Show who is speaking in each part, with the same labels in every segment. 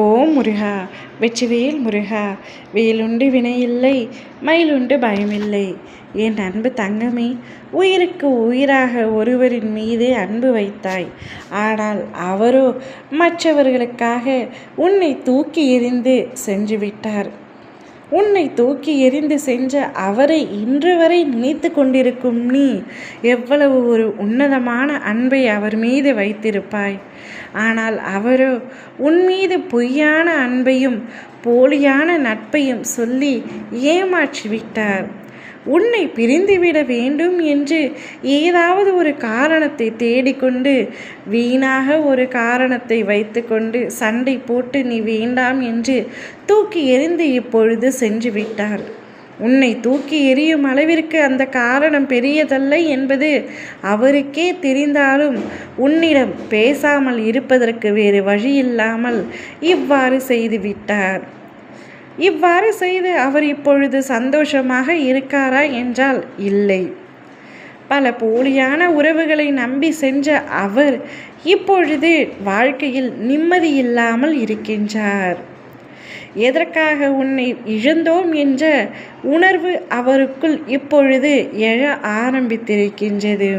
Speaker 1: ஓ முருகா வெற்றிவேல் முருகா வேலுண்டு வினையில்லை மயிலுண்டு பயமில்லை. என் அன்பு தங்கமே உயிருக்கு உயிராக ஒருவரின் மீது அன்பு வைத்தாய். ஆனால் அவரோ மற்றவர்களுக்காக உன்னை தூக்கி எறிந்து சென்று விட்டார் உன்னை தூக்கி எறிந்து சென்ற அவரை இன்று வரை நினைத்து கொண்டிருக்கும் நீ எவ்வளவு ஒரு உன்னதமான அன்பை அவர் மீது வைத்திருப்பாய். ஆனால் அவரோ உன் மீது பொய்யான அன்பையும் போலியான நட்பையும் சொல்லி ஏமாற்றி விட்டார் உன்னை பிரிந்துவிட வேண்டும் என்று ஏதாவது ஒரு காரணத்தை தேடிக்கொண்டு வீணாக ஒரு காரணத்தை வைத்துக்கொண்டு சண்டை போட்டு நீ வேண்டாம் என்று தூக்கி எறிந்து இப்பொழுது சென்று விட்டார். உன்னை தூக்கி எறியும் அளவிற்கு அந்த காரணம் பெரியதல்ல என்பது அவருக்கே தெரிந்தாலும் உன்னிடம் பேசாமல் இருப்பதற்கு வேறு வழியில்லாமல் இவ்வாறு செய்துவிட்டார் இவ்வாறு செய்து அவர் இப்பொழுது சந்தோஷமாக இருக்காரா என்றால் இல்லை. பல போலியான உறவுகளை நம்பி சென்ற அவர் இப்பொழுது வாழ்க்கையில் நிம்மதி இல்லாமல் இருக்கின்றார். எதற்காக உன்னை இழந்தோம் என்ற உணர்வு அவருக்குள் இப்பொழுது எழ ஆரம்பித்திருக்கின்றது.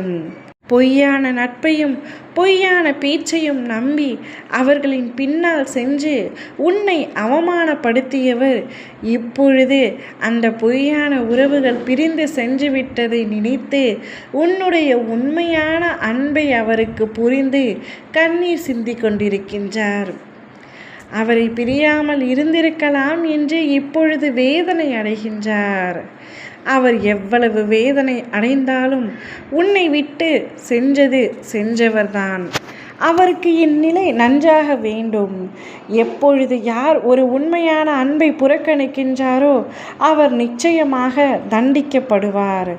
Speaker 1: பொய்யான நட்பையும் பொய்யான பேச்சையும் நம்பி அவர்களின் பின்னால் சென்று உன்னை அவமானப்படுத்தியவர். இப்பொழுது அந்த பொய்யான உறவுகள் பிரிந்து சென்று விட்டதை நினைத்து உன்னுடைய உண்மையான அன்பை அவருக்கு புரிந்து கண்ணீர் சிந்தி கொண்டிருக்கின்றார். அவரை பிரியாமல் இருந்திருக்கலாம் என்று இப்பொழுது வேதனை அடைகின்றார். அவர் எவ்வளவு வேதனை அடைந்தாலும் உன்னை விட்டு சென்றது சென்றவர்தான். அவருக்கு இந்நிலை நன்றாக வேண்டும். எப்பொழுது யார் ஒரு உண்மையான அன்பை புறக்கணிக்கின்றாரோ அவர் நிச்சயமாக தண்டிக்கப்படுவார்.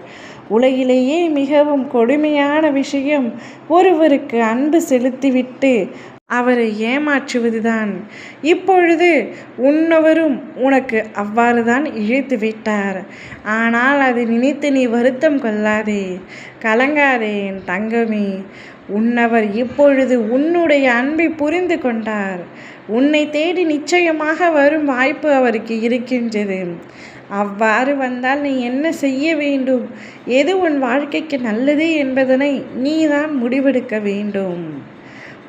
Speaker 1: உலகிலேயே மிகவும் கொடுமையான விஷயம் ஒருவருக்கு அன்பு செலுத்திவிட்டு அவரை ஏமாற்றுவதுதான். இப்பொழுது உன்னவரும் உனக்கு அவ்வாறு தான் இழைத்து விட்டார். ஆனால் அதை நினைத்து நீ வருத்தம் கொள்ளாதே. கலங்காதே என் தங்கமே. உன்னவர் இப்பொழுது உன்னுடைய அன்பை புரிந்து கொண்டார். உன்னை தேடி நிச்சயமாக வரும் வாய்ப்பு அவருக்கு இருக்கின்றது. அவ்வாறு வந்தால் நீ என்ன செய்ய வேண்டும்? எது உன் வாழ்க்கைக்கு நல்லது என்பதனை நீதான் முடிவெடுக்க வேண்டும்.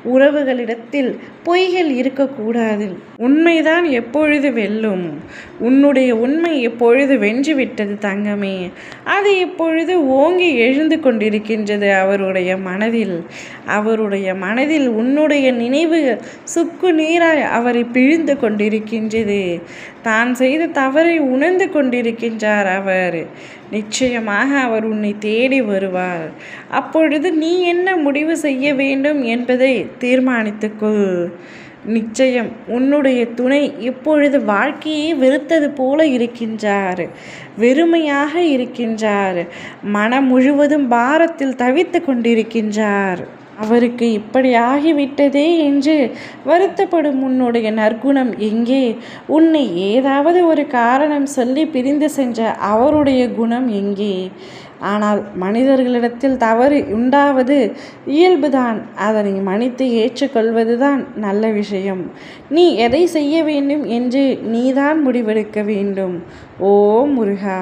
Speaker 1: உறவுகளிடத்தில் பொய்கள் இருக்கக்கூடாது. உண்மைதான் எப்பொழுது வெல்லும். உன்னுடைய உண்மை எப்பொழுது வென்றுவிட்டது தங்கமே. அது இப்பொழுது ஓங்கி எழுந்து கொண்டிருக்கின்றது அவருடைய மனதில். அவருடைய மனதில் உன்னுடைய நினைவு சுக்கு நீராய் அவரை பிழிந்து கொண்டிருக்கின்றது. தான் செய்த தவறை உணர்ந்து கொண்டிருக்கின்றார் அவர். நிச்சயமாக அவர் உன்னை தேடி வருவார். அப்பொழுது நீ என்ன முடிவு செய்ய வேண்டும் என்பதை தீர்மானித்துக்கொள். நிச்சயம் உன்னுடைய துணை இப்பொழுது வாழ்க்கையை வெறுத்தது போல இருக்கின்றார். வெறுமையாக இருக்கின்றார். மனம் முழுவதும் பாரத்தில் தவித்து கொண்டிருக்கின்றார். அவருக்கு இப்படி ஆகிவிட்டதே என்று வருத்தப்படும் உன்னுடைய நற்குணம் எங்கே? உன்னை ஏதாவது ஒரு காரணம் சொல்லி பிரிந்து சென்ற அவருடைய குணம் எங்கே? ஆனால் மனிதர்களிடத்தில் தவறு உண்டாவது இயல்புதான். அதனை மன்னித்து ஏற்றுக்கொள்வதுதான் நல்ல விஷயம். நீ எதை செய்ய வேண்டும் என்று நீதான் முடிவெடுக்க வேண்டும். ஓ முருகா!